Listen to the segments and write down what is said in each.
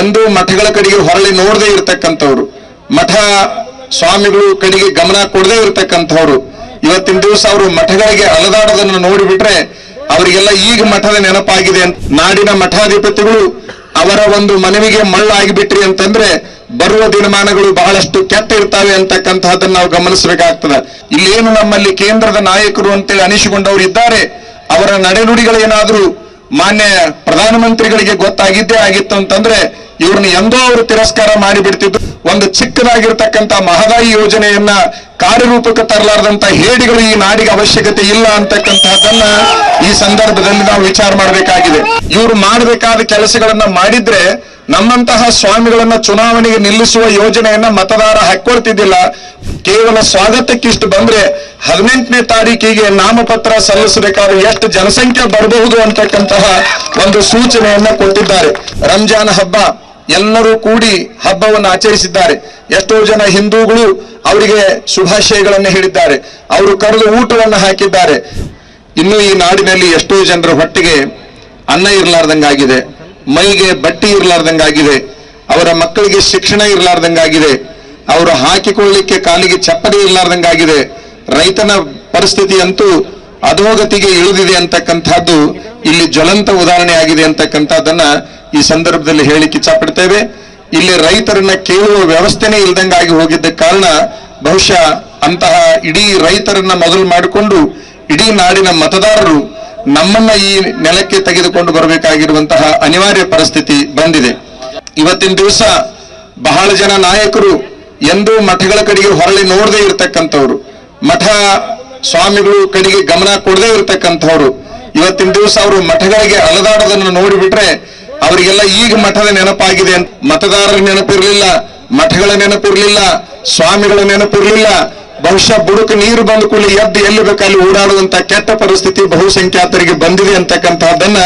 ಎಂದೂ ಮಠಗಳ ಕಡೆಗೆ ಹೊರಳಿ ನೋಡದೆ ಇರತಕ್ಕಂಥವ್ರು. ಮಠ ಸ್ವಾಮಿಗಳು ಕಡೆಗೆ ಗಮನ ಕೊಡದೇ ಇರತಕ್ಕಂಥವ್ರು. ಇವತ್ತಿನ ದಿವಸ ಅವರು ಮಠಗಳಿಗೆ ಅಲದಾಡೋದನ್ನು ನೋಡಿಬಿಟ್ರೆ ಅವರಿಗೆಲ್ಲ ಈಗ ಮಠದ ನೆನಪಾಗಿದೆ ಅಂತ. ನಾಡಿನ ಮಠಾಧಿಪತಿಗಳು ಅವರ ಒಂದು ಮನವಿಗೆ ಮಳ್ಳಾಗಿಬಿಟ್ರಿ ಅಂತಂದ್ರೆ ಬರುವ ದಿನಮಾನಗಳು ಬಹಳಷ್ಟು ಕೆಟ್ಟ ಇರ್ತಾವೆ ಅಂತಕ್ಕಂತಹದನ್ನ ನಾವು ಗಮನಿಸಬೇಕಾಗ್ತದೆ. ಇಲ್ಲೇನು ನಮ್ಮಲ್ಲಿ ಕೇಂದ್ರದ ನಾಯಕರು ಅಂತೇಳಿ ಅನಿಸಿಕೊಂಡವರು ಇದ್ದಾರೆ. ಅವರ ನಡೆನುಡಿಗಳೇನಾದ್ರೂ ಮಾನ್ಯ ಪ್ರಧಾನಮಂತ್ರಿಗಳಿಗೆ ಗೊತ್ತಾಗಿದ್ದೇ ಆಗಿತ್ತು ಅಂತಂದ್ರೆ ಇವ್ರನ್ನ ಎಂದೋ ಅವರು ತಿರಸ್ಕಾರ ಮಾಡಿಬಿಡ್ತಿದ್ದು. ಒಂದು ಚಿಕ್ಕದಾಗಿರ್ತಕ್ಕಂಥ ಮಹದಾಯಿ ಯೋಜನೆಯನ್ನ ಕಾರ್ಯರೂಪಕ್ಕೆ ತರಲಾರದಂತ ಹೇಡಿಗಳು ಈ ನಾಡಿಗೆ ಅವಶ್ಯಕತೆ ಇಲ್ಲ ಅಂತಕ್ಕಂತಹದನ್ನ ಈ ಸಂದರ್ಭದಲ್ಲಿ ನಾವು ವಿಚಾರ ಮಾಡಬೇಕಾಗಿದೆ. ಇವರು ಮಾಡಬೇಕಾದ ಕೆಲಸಗಳನ್ನ ಮಾಡಿದ್ರೆ ನಮ್ಮಂತಹ ಸ್ವಾಮಿಗಳನ್ನ ಚುನಾವಣೆಗೆ ನಿಲ್ಲಿಸುವ ಯೋಜನೆಯನ್ನ ಮತದಾರ ಹಾಕೊಳ್ತಿದ್ದಿಲ್ಲ ಕೇವಲ ಸ್ವಾಗತಕ್ಕಿಷ್ಟು ಬಂದ್ರೆ ಹದಿನೆಂಟನೇ ತಾರೀಕಿಗೆ ನಾಮಪತ್ರ ಸಲ್ಲಿಸಬೇಕಾದ್ರೆ ಎಷ್ಟು ಜನಸಂಖ್ಯೆ ಬರಬಹುದು ಅಂತಕ್ಕಂತಹ ಒಂದು ಸೂಚನೆಯನ್ನ ಕೊಟ್ಟಿದ್ದಾರೆ. ರಂಜಾನ್ ಹಬ್ಬ ಎಲ್ಲರೂ ಕೂಡಿ ಹಬ್ಬವನ್ನು ಆಚರಿಸಿದ್ದಾರೆ. ಎಷ್ಟೋ ಜನ ಹಿಂದೂಗಳು ಅವರಿಗೆ ಶುಭಾಶಯಗಳನ್ನು ಹೇಳಿದ್ದಾರೆ. ಅವರು ಕರೆದು ಊಟವನ್ನು ಹಾಕಿದ್ದಾರೆ. ಇನ್ನು ಈ ನಾಡಿನಲ್ಲಿ ಎಷ್ಟೋ ಜನರ ಹೊಟ್ಟೆಗೆ ಅನ್ನ ಇರಲಾರ್ದಂಗಾಗಿದೆ, ಮೈಗೆ ಬಟ್ಟೆ ಇರಲಾರ್ದಂಗಾಗಿದೆ, ಅವರ ಮಕ್ಕಳಿಗೆ ಶಿಕ್ಷಣ ಇರಲಾರ್ದಂಗಾಗಿದೆ, ಅವರು ಹಾಕಿಕೊಳ್ಳಲಿಕ್ಕೆ ಕಾಲಿಗೆ ಚಪ್ಪಲಿ ಇರಲಾರ್ದಂಗಾಗಿದೆ. ರೈತನ ಪರಿಸ್ಥಿತಿ ಅಂತೂ ಅಧೋಗತಿಗೆ ಇಳಿದಿದೆ ಅಂತಕ್ಕಂಥದ್ದು, ಇಲ್ಲಿ ಜ್ವಲಂತ ಉದಾಹರಣೆ ಆಗಿದೆ ಅಂತಕ್ಕಂಥದ್ದನ್ನ ಈ ಸಂದರ್ಭದಲ್ಲಿ ಹೇಳಿಕ್ಕೆ ಇಚ್ಛಪಡ್ತೇವೆ, ಇಲ್ಲಿ ರೈತರನ್ನ ಕೇಳುವ ವ್ಯವಸ್ಥೆನೇ ಇಲ್ದಂಗಾಗಿ ಹೋಗಿದ್ದ ಕಾರಣ ಬಹುಶಃ ಅಂತಹ ಇಡೀ ರೈತರನ್ನ ಮೊದಲು ಮಾಡಿಕೊಂಡು ಇಡೀ ನಾಡಿನ ಮತದಾರರು ನಮ್ಮನ್ನ ಈ ನೆಲಕ್ಕೆ ತೆಗೆದುಕೊಂಡು ಬರಬೇಕಾಗಿರುವಂತಹ ಅನಿವಾರ್ಯ ಪರಿಸ್ಥಿತಿ ಬಂದಿದೆ. ಇವತ್ತಿನ ದಿವಸ ಬಹಳ ಜನ ನಾಯಕರು ಎಂದೂ ಮಠಗಳ ಕಡೆಗೆ ಹೊರಳಿ ನೋಡದೇ ಇರತಕ್ಕಂಥವ್ರು, ಮಠ ಸ್ವಾಮಿಗಳು ಕಡೆಗೆ ಗಮನ ಕೊಡದೇ ಇರತಕ್ಕಂಥವ್ರು. ಇವತ್ತಿನ ದಿವಸ ಅವರು ಮಠಗಳಿಗೆ ಅಲದಾಡೋದನ್ನು ನೋಡಿಬಿಟ್ರೆ ಅವರಿಗೆಲ್ಲ ಈಗ ಮಠದ ನೆನಪಾಗಿದೆ. ಮತದಾರರ ನೆನಪಿರ್ಲಿಲ್ಲ, ಮಠಗಳ ನೆನಪಿರಲಿಲ್ಲ, ಸ್ವಾಮಿಗಳ ನೆನಪಿರಲಿಲ್ಲ. ಬಹುಶಃ ಬುಡಕ ನೀರು ಬಂದ ಕೂಡಲೇ ಎದ್ದು ಎಲ್ಲಿ ಬೇಕಲ್ಲಿ ಓಡಾಡುವಂತಹ ಕೆಟ್ಟ ಪರಿಸ್ಥಿತಿ ಬಹುಸಂಖ್ಯಾತರಿಗೆ ಬಂದಿದೆ ಅಂತಕ್ಕಂತಹದ್ದನ್ನ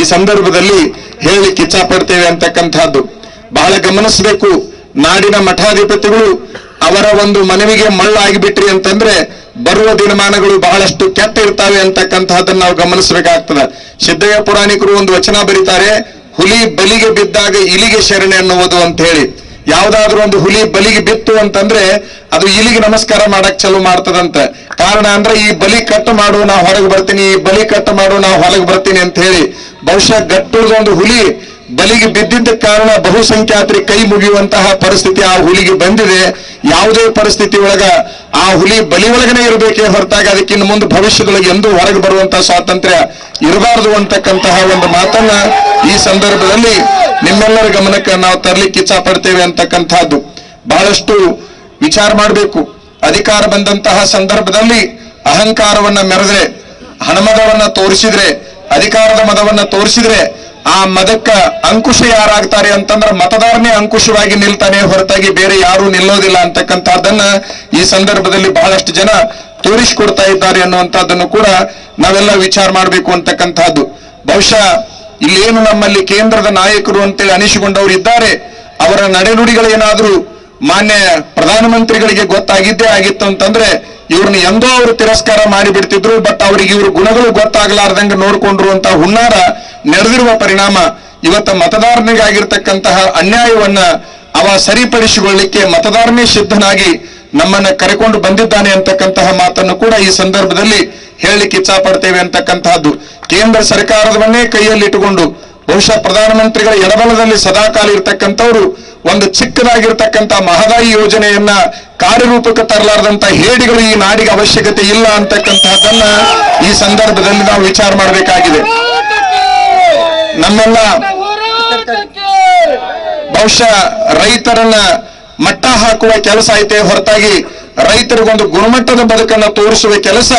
ಈ ಸಂದರ್ಭದಲ್ಲಿ ಹೇಳಲಿಕ್ಕೆ ಇಚ್ಛಪಡ್ತೇವೆ ಅಂತಕ್ಕಂತಹದ್ದು ಬಹಳ ಗಮನಿಸಬೇಕು. ನಾಡಿನ ಮಠಾಧಿಪತಿಗಳು ಅವರ ಒಂದು ಮನವಿಗೆ ಮಳ್ಳಾಗಿಬಿಟ್ರಿ ಅಂತಂದ್ರೆ ಬರುವ ದಿನಮಾನಗಳು ಬಹಳಷ್ಟು ಕೆಟ್ಟ ಇರ್ತಾವೆ ಅಂತಕ್ಕಂತಹದನ್ನ ನಾವು ಗಮನಿಸಬೇಕಾಗ್ತದೆ. ಸಿದ್ದಯ್ಯ ಪುರಾಣಿಕರು ಒಂದು ವಚನ ಬರೀತಾರೆ ಹುಲಿ ಬಲಿಗೆ ಬಿದ್ದಾಗ ಇಲಿಗೆ ಶರಣೆ ಅನ್ನುವುದು ಅಂತ ಹೇಳಿ. ಯಾವ್ದಾದ್ರೂ ಒಂದು ಹುಲಿ ಬಲಿಗೆ ಬಿತ್ತು ಅಂತಂದ್ರೆ ಅದು ಇಲಿಗೆ ನಮಸ್ಕಾರ ಮಾಡಕ್ ಚಲೋ ಮಾಡ್ತದಂತ. ಕಾರಣ ಅಂದ್ರೆ ಈ ಬಲಿ ಕಟ್ ಮಾಡು, ನಾ ಹೊರಗೆ ಬರ್ತೀನಿ, ಈ ಬಲಿ ಕಟ್ ಮಾಡು, ನಾ ಹೊರಗೆ ಬರ್ತೀನಿ ಅಂತ ಹೇಳಿ. ಬಹುಶಃ ಗಟ್ಟುದೊಂದು ಒಂದು ಹುಲಿ ಬಲಿಗೆ ಬಿದ್ದಿದ್ದ ಕಾರಣ ಬಹುಸಂಖ್ಯಾತರಿ ಕೈ ಮುಗಿಯುವಂತಹ ಪರಿಸ್ಥಿತಿ ಆ ಹುಲಿಗೆ ಬಂದಿದೆ. ಯಾವುದೇ ಪರಿಸ್ಥಿತಿ ಒಳಗ ಆ ಹುಲಿ ಬಲಿ ಒಳಗನೆ ಇರಬೇಕೇ ಹೊರತಾಗಿ ಅದಕ್ಕಿನ್ನು ಮುಂದೆ ಭವಿಷ್ಯದೊಳಗೆ ಎಂದೂ ಹೊರಗೆ ಬರುವಂತಹ ಸ್ವಾತಂತ್ರ್ಯ ಇರಬಾರದು ಅಂತಕ್ಕಂತಹ ಒಂದು ಮಾತನ್ನ ಈ ಸಂದರ್ಭದಲ್ಲಿ ನಿಮ್ಮೆಲ್ಲರ ಗಮನಕ್ಕೆ ನಾವು ತರಲಿಕ್ಕೆ ಇಚ್ಛಾ ಪಡ್ತೇವೆ ಅಂತಕ್ಕಂತಹದ್ದು ಬಹಳಷ್ಟು ವಿಚಾರ ಮಾಡಬೇಕು. ಅಧಿಕಾರ ಬಂದಂತಹ ಸಂದರ್ಭದಲ್ಲಿ ಅಹಂಕಾರವನ್ನ ಮೆರೆದ್ರೆ, ಹಣಮದವನ್ನ ತೋರಿಸಿದ್ರೆ, ಅಧಿಕಾರದ ಮದವನ್ನ ತೋರಿಸಿದ್ರೆ ಆ ಮದಕ್ಕ ಅಂಕುಶ ಯಾರಾಗ್ತಾರೆ ಅಂತಂದ್ರ ಮತದಾರನೇ ಅಂಕುಶವಾಗಿ ನಿಲ್ತಾನೆ ಹೊರತಾಗಿ ಬೇರೆ ಯಾರು ನಿಲ್ಲೋದಿಲ್ಲ ಅಂತಕ್ಕಂಥದ್ದನ್ನ ಈ ಸಂದರ್ಭದಲ್ಲಿ ಬಹಳಷ್ಟು ಜನ ತೋರಿಸಿಕೊಡ್ತಾ ಇದ್ದಾರೆ ಅನ್ನುವಂಥದ್ದನ್ನು ಕೂಡ ನಾವೆಲ್ಲ ವಿಚಾರ ಮಾಡಬೇಕು ಅಂತಕ್ಕಂಥದ್ದು. ಬಹುಶಃ ಇಲ್ಲೇನು ನಮ್ಮಲ್ಲಿ ಕೇಂದ್ರದ ನಾಯಕರು ಅಂತೇಳಿ ಅನಿಸಿಕೊಂಡವರು ಇದ್ದಾರೆ. ಅವರ ನಡೆನುಡಿಗಳೇನಾದ್ರೂ ಮಾನ್ಯ ಪ್ರಧಾನಮಂತ್ರಿಗಳಿಗೆ ಗೊತ್ತಾಗಿದ್ದೇ ಆಗಿತ್ತು ಅಂತಂದ್ರೆ ಇವ್ರನ್ನ ಎಂದೋ ಅವರು ತಿರಸ್ಕಾರ ಮಾಡಿಬಿಡ್ತಿದ್ರು ಬಟ್ ಅವರಿಗೆ ಇವ್ರ ಗುಣಗಳು ಗೊತ್ತಾಗಲಾರ್ದಂಗ ನೋಡ್ಕೊಂಡ್ರು ಅಂತ ಹುನ್ನಾರ ನಡೆದಿರುವ ಪರಿಣಾಮ ಇವತ್ತ ಮತದಾರನಿಗಾಗಿರ್ತಕ್ಕಂತಹ ಅನ್ಯಾಯವನ್ನ ಅವ ಸರಿಪಡಿಸಿಕೊಳ್ಳಿಕ್ಕೆ ಮತದಾರನೇ ಸಿದ್ಧನಾಗಿ ನಮ್ಮನ್ನ ಕರೆಕೊಂಡು ಬಂದಿದ್ದಾನೆ ಅಂತಕ್ಕಂತಹ ಮಾತನ್ನು ಕೂಡ ಈ ಸಂದರ್ಭದಲ್ಲಿ ಹೇಳಲಿಕ್ಕೆ ಇಚ್ಛಾಪಡ್ತೇವೆ ಅಂತಕ್ಕಂತಹದ್ದು. ಕೇಂದ್ರ ಸರ್ಕಾರದವನ್ನೇ ಕೈಯಲ್ಲಿ ಇಟ್ಟುಕೊಂಡು ಬಹುಶಃ ಪ್ರಧಾನಮಂತ್ರಿಗಳ ಎಡಬಲದಲ್ಲಿ ಸದಾಕಾಲ ಇರ್ತಕ್ಕಂಥವ್ರು, ಒಂದು ಚಿಕ್ಕದಾಗಿರ್ತಕ್ಕಂಥ ಮಹದಾಯಿ ಯೋಜನೆಯನ್ನ ಕಾರ್ಯರೂಪಕ್ಕೆ ತರಲಾರದಂತ ಹೇಡಿಗಳು ಈ ನಾಡಿಗೆ ಅವಶ್ಯಕತೆ ಇಲ್ಲ ಅಂತಕ್ಕಂತಹದ್ದನ್ನ ಈ ಸಂದರ್ಭದಲ್ಲಿ ನಾವು ವಿಚಾರ ಮಾಡಬೇಕಾಗಿದೆ. ನಮ್ಮೆಲ್ಲ ಬಹುಶಃ ರೈತರನ್ನ ಮಟ್ಟ ಹಾಕುವ ಕೆಲಸ ಐತೆ ಹೊರತಾಗಿ ರೈತರಿಗೊಂದು ಗುಣಮಟ್ಟದ ಬದುಕನ್ನ ತೋರಿಸುವ ಕೆಲಸ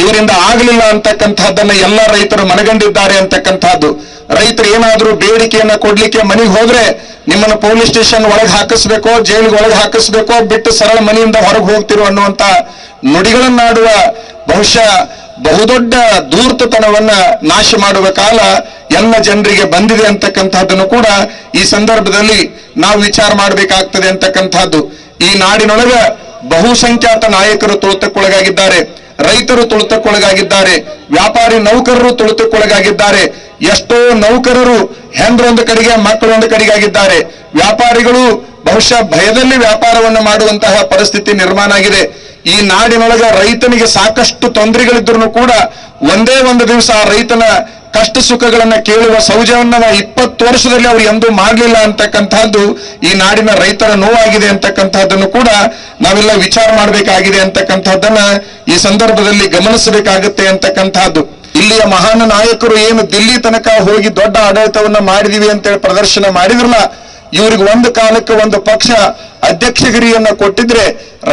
ಇವರಿಂದ ಆಗಲಿಲ್ಲ ಅಂತಕ್ಕಂಥದ್ದನ್ನ ಎಲ್ಲ ರೈತರು ಮನಗಂಡಿದ್ದಾರೆ ಅಂತಕ್ಕಂಥದ್ದು. ರೈತರು ಏನಾದರೂ ಬೇಡಿಕೆಯನ್ನ ಕೊಡ್ಲಿಕ್ಕೆ ಮನೆಗೆ ಹೋದ್ರೆ ನಿಮ್ಮನ್ನ ಪೊಲೀಸ್ ಸ್ಟೇಷನ್ ಒಳಗೆ ಹಾಕಿಸ್ಬೇಕೋ, ಜೈಲಿಗೆ ಒಳಗೆ ಹಾಕಿಸ್ಬೇಕೋ, ಬಿಟ್ಟು ಸರಳ ಮನೆಯಿಂದ ಹೊರಗೆ ಹೋಗ್ತಿರು ಅನ್ನುವಂತ ನುಡಿಗಳನ್ನಾಡುವ ಬಹುಶಃ ಬಹುದೊಡ್ಡ ಧೂರ್ತತನವನ್ನ ನಾಶ ಮಾಡುವ ಕಾಲ ಎಲ್ಲ ಜನರಿಗೆ ಬಂದಿದೆ ಅಂತಕ್ಕಂಥದ್ದನ್ನು ಕೂಡ ಈ ಸಂದರ್ಭದಲ್ಲಿ ನಾವು ವಿಚಾರ ಮಾಡಬೇಕಾಗ್ತದೆ ಅಂತಕ್ಕಂಥದ್ದು. ಈ ನಾಡಿನೊಳಗ ಬಹುಸಂಖ್ಯಾತ ನಾಯಕರು ತುಳಿತಕ್ಕೊಳಗಾಗಿದ್ದಾರೆ ರೈತರು ತುಳಿತಕ್ಕೊಳಗಾಗಿದ್ದಾರೆ, ವ್ಯಾಪಾರಿ ನೌಕರರು ತುಳಿತಕ್ಕೊಳಗಾಗಿದ್ದಾರೆ, ಎಷ್ಟೋ ನೌಕರರು ಹೆಂಡ್ರೊಂದು ಕಡೆಗೆ ಮಕ್ಕಳೊಂದು ಕಡೆಗಾಗಿದ್ದಾರೆ ವ್ಯಾಪಾರಿಗಳು ಬಹುಶಃ ಭಯದಲ್ಲಿ ವ್ಯಾಪಾರವನ್ನು ಮಾಡುವಂತಹ ಪರಿಸ್ಥಿತಿ ನಿರ್ಮಾಣ ಆಗಿದೆ. ಈ ನಾಡಿನೊಳಗ ರೈತನಿಗೆ ಸಾಕಷ್ಟು ತೊಂದರೆಗಳಿದ್ರು ಕೂಡ ಒಂದೇ ಒಂದು ದಿವಸ ರೈತನ ಕಷ್ಟ ಸುಖಗಳನ್ನ ಕೇಳುವ ಸೌಜನ್ಯ ಇಪ್ಪತ್ತು ವರ್ಷದಲ್ಲಿ ಅವರು ಎಂದೂ ಮಾಡಲಿಲ್ಲ ಅಂತಕ್ಕಂತಹದ್ದು ಈ ನಾಡಿನ ರೈತರ ನೋವಾಗಿದೆ ಅಂತಕ್ಕಂತಹದ್ದನ್ನು ಕೂಡ ನಾವೆಲ್ಲ ವಿಚಾರ ಮಾಡಬೇಕಾಗಿದೆ ಅಂತಕ್ಕಂತಹದ್ದನ್ನ ಈ ಸಂದರ್ಭದಲ್ಲಿ ಗಮನಿಸಬೇಕಾಗುತ್ತೆ ಅಂತಕ್ಕಂತಹದ್ದು ಇಲ್ಲಿಯ ಮಹಾನ್ ನಾಯಕರು ಏನು ದಿಲ್ಲಿ ತನಕ ಹೋಗಿ ದೊಡ್ಡ ಆಡಳಿತವನ್ನ ಮಾಡಿದೀವಿ ಅಂತೇಳಿ ಪ್ರದರ್ಶನ ಮಾಡಿದ್ರಲ್ಲ ಇವ್ರಿಗೆ ಒಂದು ಕಾಲಕ್ಕೆ ಒಂದು ಪಕ್ಷ ಅಧ್ಯಕ್ಷಗಿರಿಯನ್ನು ಕೊಟ್ಟಿದ್ರೆ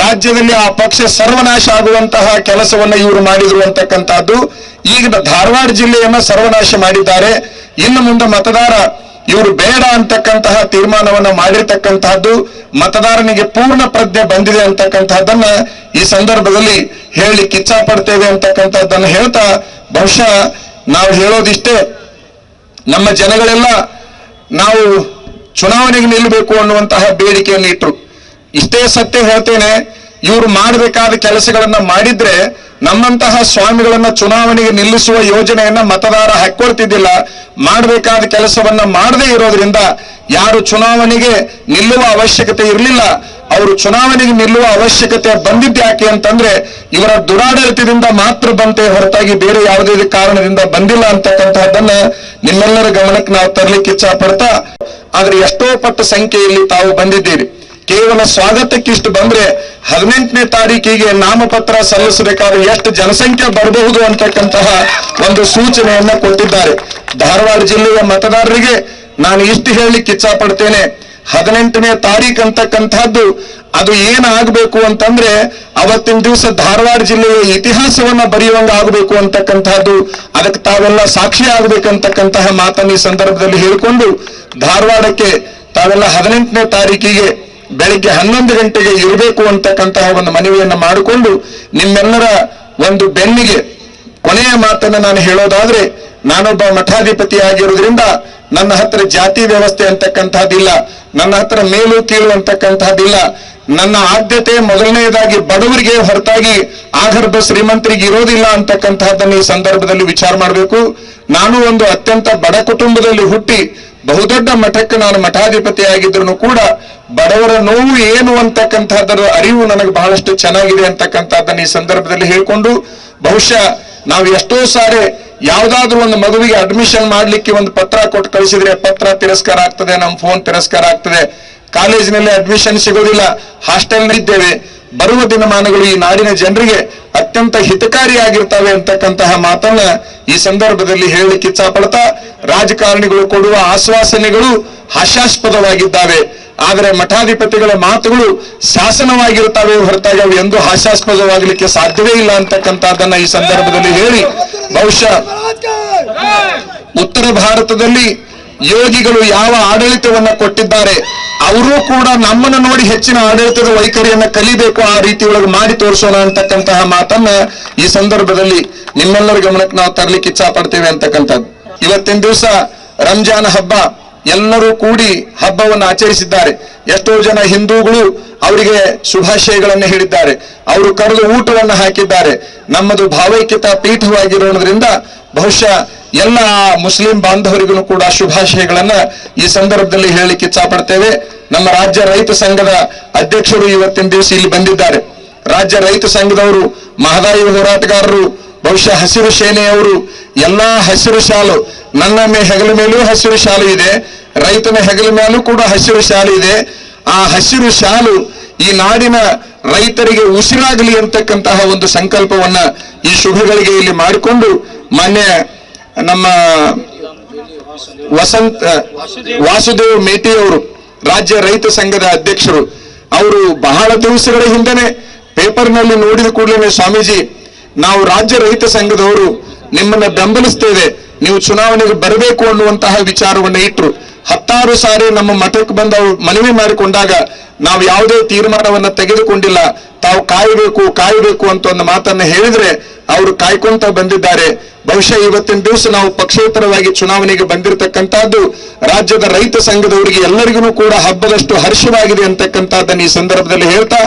ರಾಜ್ಯದಲ್ಲಿ ಆ ಪಕ್ಷ ಸರ್ವನಾಶ ಆಗುವಂತಹ ಕೆಲಸವನ್ನ ಇವರು ಮಾಡಿದ್ರು ಅಂತಕ್ಕಂಥದ್ದು. ಈಗ ಧಾರವಾಡ ಜಿಲ್ಲೆಯನ್ನ ಸರ್ವನಾಶ ಮಾಡಿದ್ದಾರೆ. ಇನ್ನು ಮುಂದೆ ಮತದಾರ ಇವರು ಬೇಡ ಅಂತಕ್ಕಂತಹ ತೀರ್ಮಾನವನ್ನ ಮಾಡಿರ್ತಕ್ಕಂತಹದ್ದು ಮತದಾರನಿಗೆ ಪೂರ್ಣ ಪ್ರಜ್ಞೆ ಬಂದಿದೆ ಅಂತಕ್ಕಂತಹದ್ದನ್ನ ಈ ಸಂದರ್ಭದಲ್ಲಿ ಹೇಳಿ ಕಿಚ್ಚ ಪಡ್ತೇವೆ ಅಂತಕ್ಕಂಥದ್ದನ್ನು ಹೇಳ್ತಾ ಬಹುಶಃ ನಾವು ಹೇಳೋದಿಷ್ಟೇ. ನಮ್ಮ ಜನಗಳೆಲ್ಲ ನಾವು ಚುನಾವಣೆಗೆ ನಿಲ್ಲಬೇಕು ಅನ್ನುವಂತಹ ಬೇಡಿಕೆಯನ್ನು ಇಟ್ರು ಇಷ್ಟೇ ಸತ್ಯ ಹೇಳ್ತೇನೆ ಇವರು ಮಾಡಬೇಕಾದ ಕೆಲಸಗಳನ್ನ ಮಾಡಿದ್ರೆ ನಮ್ಮಂತಹ ಸ್ವಾಮಿಗಳನ್ನ ಚುನಾವಣೆಗೆ ನಿಲ್ಲಿಸುವ ಯೋಜನೆಯನ್ನ ಮತದಾರ ಹಾಕೊಳ್ತಿದ್ದಿಲ್ಲ ಮಾಡಬೇಕಾದ ಕೆಲಸವನ್ನ ಮಾಡದೇ ಇರೋದ್ರಿಂದ ಯಾರು ಚುನಾವಣೆಗೆ ನಿಲ್ಲುವ ಅವಶ್ಯಕತೆ ಇರಲಿಲ್ಲ. ಅವರು ಚುನಾವಣೆಗೆ ನಿಲ್ಲುವ ಅವಶ್ಯಕತೆ ಬಂದಿದ್ದ್ಯಾಕೆ ಅಂತಂದ್ರೆ ಇವರ ದುರಾಡಳಿತದಿಂದ ಮಾತ್ರ ಬಂತೆ ಹೊರತಾಗಿ ಬೇರೆ ಯಾವುದೇ ಕಾರಣದಿಂದ ಬಂದಿಲ್ಲ ಅಂತಕ್ಕಂತಹದ್ದನ್ನ ನಿಮ್ಮೆಲ್ಲರ ಗಮನಕ್ಕೆ ನಾವು ತರಲಿಕ್ಕೆ ಇಚ್ಛಾ ಪಡ್ತಾ ಆದ್ರೆ ಎಷ್ಟೋ ಪಟ್ಟು ಸಂಖ್ಯೆಯಲ್ಲಿ ತಾವು ಬಂದಿದ್ದೀರಿ. ಕೇವಲ ಸ್ವಾಗತಕ್ಕಿಷ್ಟು ಬಂದ್ರೆ ಹದಿನೆಂಟನೇ ತಾರೀಕಿಗೆ ನಾಮಪತ್ರ ಸಲ್ಲಿಸಬೇಕಾದ್ರೆ ಎಷ್ಟು ಜನಸಂಖ್ಯೆ ಬರಬಹುದು ಅಂತಕ್ಕಂತಹ ಒಂದು ಸೂಚನೆಯನ್ನ ಕೊಟ್ಟಿದ್ದಾರೆ. ಧಾರವಾಡ ಜಿಲ್ಲೆಯ ಮತದಾರರಿಗೆ ನಾನು ಇಷ್ಟು ಹೇಳಲಿಕ್ಕೆ ಇಚ್ಛಾ ಪಡ್ತೇನೆ ಹದಿನೆಂಟನೇ ತಾರೀಕು ಅಂತಕ್ಕಂಥದ್ದು ಅದು ಏನಾಗಬೇಕು ಅಂತಂದ್ರೆ ಅವತ್ತಿನ ದಿವಸ ಧಾರವಾಡ ಜಿಲ್ಲೆಯ ಇತಿಹಾಸವನ್ನ ಬರೆಯುವಂಗ ಆಗಬೇಕು ಅಂತಕ್ಕಂಥದ್ದು. ಅದಕ್ಕೆ ತಾವೆಲ್ಲ ಸಾಕ್ಷಿ ಆಗ್ಬೇಕಂತಕ್ಕಂತಹ ಮಾತನ್ನು ಈ ಸಂದರ್ಭದಲ್ಲಿ ಹೇಳಿಕೊಂಡು ಧಾರವಾಡಕ್ಕೆ ತಾವೆಲ್ಲ ಹದಿನೆಂಟನೇ ತಾರೀಕಿಗೆ ಬೆಳಿಗ್ಗೆ ಹನ್ನೊಂದು ಗಂಟೆಗೆ ಇರಬೇಕು ಅಂತಕ್ಕಂತಹ ಒಂದು ಮನವಿಯನ್ನು ಮಾಡಿಕೊಂಡು ನಿಮ್ಮೆಲ್ಲರ ಒಂದು ಬೆನ್ನಿಗೆ ಕೊನೆಯ ಮಾತನ್ನ ನಾನು ಹೇಳೋದಾದ್ರೆ, ನಾನೊಬ್ಬ ಮಠಾಧಿಪತಿ ಆಗಿರೋದ್ರಿಂದ ನನ್ನ ಹತ್ರ ಜಾತಿ ವ್ಯವಸ್ಥೆ ಅಂತಕ್ಕಂತಹದ್ದಿಲ್ಲ, ನನ್ನ ಹತ್ರ ಮೇಲು ಕೀಳು ಅಂತಕ್ಕಂತಹದ್ದಿಲ್ಲ ನನ್ನ ಆದ್ಯತೆ ಮೊದಲನೆಯದಾಗಿ ಬಡವರಿಗೆ ಹೊರತಾಗಿ ಆಗರ್ಭ ಶ್ರೀಮಂತರಿಗೆ ಇರೋದಿಲ್ಲ ಅಂತಕ್ಕಂತಹದ್ದನ್ನು ಈ ಸಂದರ್ಭದಲ್ಲಿ ವಿಚಾರ ಮಾಡಬೇಕು. ನಾನು ಒಂದು ಅತ್ಯಂತ ಬಡ ಕುಟುಂಬದಲ್ಲಿ ಹುಟ್ಟಿ ಬಹುದೊಡ್ಡ ಮಠಕ್ಕೆ ನಾನು ಮಠಾಧಿಪತಿ ಆಗಿದ್ರು ಕೂಡ ಬಡವರ ನೋವು ಏನು ಅಂತಕ್ಕಂಥದ್ದರ ಅರಿವು ನನಗೆ ಬಹಳಷ್ಟು ಚೆನ್ನಾಗಿದೆ ಅಂತಕ್ಕಂಥದ್ದನ್ನ ಈ ಸಂದರ್ಭದಲ್ಲಿ ಹೇಳ್ಕೊಂಡು, ಬಹುಶಃ ನಾವು ಎಷ್ಟೋ ಸಾರಿ ಯಾವ್ದಾದ್ರೂ ಒಂದು ಮಗುವಿಗೆ ಅಡ್ಮಿಷನ್ ಮಾಡ್ಲಿಕ್ಕೆ ಒಂದು ಪತ್ರ ಕೊಟ್ಟು ಕಳಿಸಿದ್ರೆ ಪತ್ರ ತಿರಸ್ಕಾರ ಆಗ್ತದೆ, ನಮ್ಮ ಫೋನ್ ತಿರಸ್ಕಾರ ಆಗ್ತದೆ. ಕಾಲೇಜಿನಲ್ಲಿ ಅಡ್ಮಿಷನ್ ಸಿಗೋದಿಲ್ಲ. ಹಾಸ್ಟೆಲ್ ಇದ್ದೇವೆ. ಬರುವ ದಿನಮಾನಗಳು ಈ ನಾಡಿನ ಜನರಿಗೆ ಅತ್ಯಂತ ಹಿತಕಾರಿಯಾಗಿರ್ತವೆ ಅಂತಕ್ಕಂತಹ ಮಾತನ್ನ ಈ ಸಂದರ್ಭದಲ್ಲಿ ಹೇಳಲಿಕ್ಕೆ ಇಚ್ಛಾಪಡ್ತಾ ರಾಜಕಾರಣಿಗಳು ಕೊಡುವ ಆಶ್ವಾಸನೆಗಳು ಹಾಸ್ಯಾಸ್ಪದವಾಗಿದ್ದಾವೆ. ಆದರೆ ಮಠಾಧಿಪತಿಗಳ ಮಾತುಗಳು ಶಾಸನವಾಗಿರ್ತವೆ ಹೊರತಾಗಿ ಅವು ಎಂದು ಹಾಸ್ಯಾಸ್ಪದವಾಗಲಿಕ್ಕೆ ಸಾಧ್ಯವೇ ಇಲ್ಲ ಅಂತಕ್ಕಂಥದ್ದನ್ನ ಈ ಸಂದರ್ಭದಲ್ಲಿ ಹೇಳಿ. ಬಹುಶಃ ಉತ್ತರ ಭಾರತದಲ್ಲಿ ಯೋಗಿಗಳು ಯಾವ ಆಡಳಿತವನ್ನ ಕೊಟ್ಟಿದ್ದಾರೆ, ಅವರು ಕೂಡ ನಮ್ಮನ್ನ ನೋಡಿ ಹೆಚ್ಚಿನ ಆಡಳಿತದ ವೈಖರಿಯನ್ನ ಕಲಿಬೇಕು, ಆ ರೀತಿ ಒಳಗೆ ಮಾಡಿ ತೋರಿಸೋಣ ಅಂತಕ್ಕಂತಹ ಮಾತನ್ನ ಈ ಸಂದರ್ಭದಲ್ಲಿ ನಿಮ್ಮೆಲ್ಲರ ಗಮನಕ್ಕೆ ನಾವು ತರಲಿಕ್ಕೆ ಇಚ್ಛಾ ಪಡ್ತೇವೆ ಅಂತಕ್ಕಂಥದ್ದು. ಇವತ್ತಿನ ದಿವಸ ರಂಜಾನ್ ಹಬ್ಬ, ಎಲ್ಲರೂ ಕೂಡಿ ಹಬ್ಬವನ್ನು ಆಚರಿಸಿದ್ದಾರೆ. ಎಷ್ಟೋ ಜನ ಹಿಂದೂಗಳು ಅವರಿಗೆ ಶುಭಾಶಯಗಳನ್ನು ಹೇಳಿದ್ದಾರೆ. ಅವರು ಕರೆದು ಊಟವನ್ನು ಹಾಕಿದ್ದಾರೆ. ನಮ್ಮದು ಭಾವೈಕ್ಯತಾ ಪೀಠವಾಗಿರೋದ್ರಿಂದ ಬಹುಶಃ ಎಲ್ಲ ಮುಸ್ಲಿಂ ಬಾಂಧವರಿಗೂ ಕೂಡ ಶುಭಾಶಯಗಳನ್ನ ಈ ಸಂದರ್ಭದಲ್ಲಿ ಹೇಳಲಿಕ್ಕೆ ಇಚ್ಛಾಪಡ್ತೇವೆ. ನಮ್ಮ ರಾಜ್ಯ ರೈತ ಸಂಘದ ಅಧ್ಯಕ್ಷರು ಇವತ್ತಿನ ದಿವಸ ಇಲ್ಲಿ ಬಂದಿದ್ದಾರೆ. ರಾಜ್ಯ ರೈತ ಸಂಘದವರು, ಮಹದಾಯಿ ಹೋರಾಟಗಾರರು, ಬಹುಶಃ ಹಸಿರು ಸೇನೆಯವರು, ಎಲ್ಲಾ ಹಸಿರು ಶಾಲು, ನನ್ನ ಮೇ ಹೆಗಲ ಮೇಲೂ ಹಸಿರು ಶಾಲು ಇದೆ ರೈತನ ಹೆಗಲ ಮೇಲೂ ಕೂಡ ಹಸಿರು ಶಾಲು ಇದೆ. ಆ ಹಸಿರು ಶಾಲು ಈ ನಾಡಿನ ರೈತರಿಗೆ ಉಸಿರಾಗಲಿ ಅಂತಕ್ಕಂತಹ ಒಂದು ಸಂಕಲ್ಪವನ್ನ ಈ ಶುಭಗಳಿಗೆ ಇಲ್ಲಿ ಮಾಡಿಕೊಂಡು ಮಾನ್ಯ ನಮ್ಮ ವಸಂತ, ವಾಸುದೇವ್ ಮೇಟಿ ಅವರು, ರಾಜ್ಯ ರೈತ ಸಂಘದ ಅಧ್ಯಕ್ಷರು, ಅವರು ಬಹಳ ದಿವಸಗಳ ಹಿಂದೆನೆ ಪೇಪರ್ನಲ್ಲಿ ನೋಡಿದ ಕೂಡಲೇ ಸ್ವಾಮೀಜಿ, ನಾವು ರಾಜ್ಯ ರೈತ ಸಂಘದವರು ನಿಮ್ಮನ್ನ ಬೆಂಬಲಿಸ್ತೇವೆ, ನೀವು ಚುನಾವಣೆಗೆ ಬರಬೇಕು ಅನ್ನುವಂತಹ ವಿಚಾರವನ್ನ ಇಟ್ರು. ಹತ್ತಾರು ಸಾರಿ ನಮ್ಮ ಮಠಕ್ಕೆ ಬಂದು ಅವ್ರು ಮನವಿ ಮಾಡಿಕೊಂಡಾಗ ನಾವು ಯಾವುದೇ ತೀರ್ಮಾನವನ್ನ ತೆಗೆದುಕೊಂಡಿಲ್ಲ. ತಾವು ಕಾಯಬೇಕು ಕಾಯಬೇಕು ಅಂತ ಒಂದು ಮಾತನ್ನ ಹೇಳಿದ್ರೆ ಅವರು ಕಾಯ್ಕೊಂತ ಬಂದಿದ್ದಾರೆ. ಬಹುಶಃ ಇವತ್ತಿನ ದಿವಸ ನಾವು ಪಕ್ಷೇತರವಾಗಿ ಚುನಾವಣೆಗೆ ಬಂದಿರತಕ್ಕಂತಹದ್ದು ರಾಜ್ಯದ ರೈತ ಸಂಘದವರಿಗೆ ಎಲ್ಲರಿಗೂ ಕೂಡ ಹಬ್ಬದಷ್ಟು ಹರ್ಷವಾಗಿದೆ ಅಂತಕ್ಕಂಥದ್ದನ್ನು ಈ ಸಂದರ್ಭದಲ್ಲಿ ಹೇಳ್ತಾ